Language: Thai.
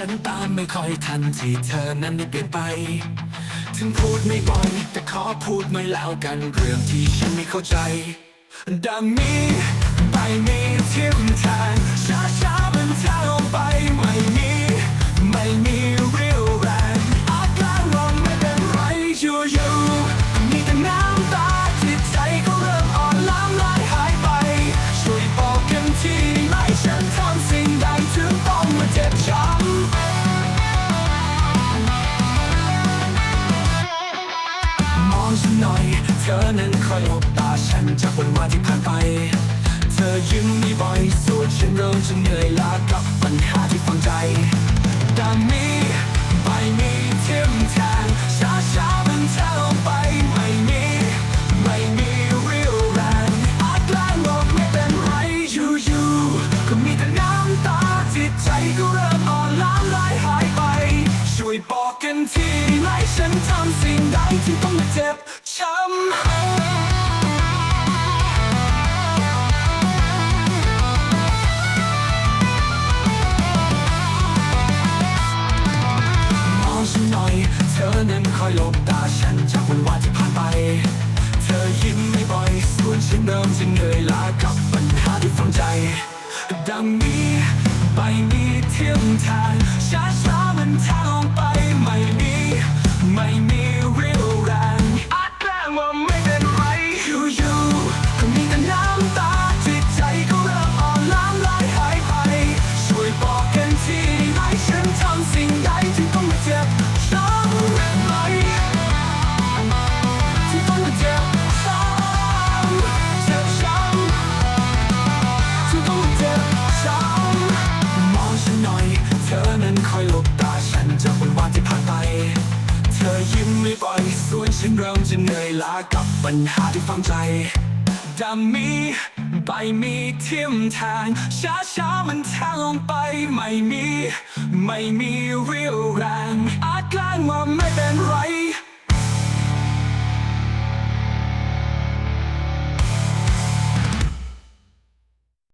ฉันตามไม่ค่อยทันที่เธอนั้นได้เปลี่ยนไป ถึงพูดไม่บ่อย แต่ขอพูดหน่แล้วกันเรื่องที่ฉันไม่เข้าใจ ดังนี้ไปมีทียมทางช้าช้ามันทางออกไปไม่มีไม่มีเรี่ยวแรงอาการว่าไม่เป็นไรอยู่ๆก็มีแต่น้ำตาจิตใจก็เริ่มอ่อนล้าลายหายไป ช่วยบอกกันทีไหมฉันทำ นั้นคอยหลบตาฉันจากวันวานที่ผ่านไป เธอยิ้มไม่บ่อยส่วนฉันเริ่มจะเหนื่อยล้ากับ วยบอกกันทีไหมฉันทำสิ่งใดที่ต้องมาเจ็บช้ำมองฉันหน่อยเธอนั้นคอยหลบตาฉันจากวันวานที่ผ่านไป เธอยิ้มไม่บ่อย ส่วนฉันเริ่มจะเหนื่อยล้ากับปัญหาที่ฝังใจ ดังนี้ไปมีเทียมทางช้าช้ามันทาง ไร ฉันเริ่มจะเหนื่อยล้ากับปัญหาที่ฝังใจดังมีไปมีเทียมทางช้าช้ามันแทงลงไป ไม่มี ไม่มีเรียว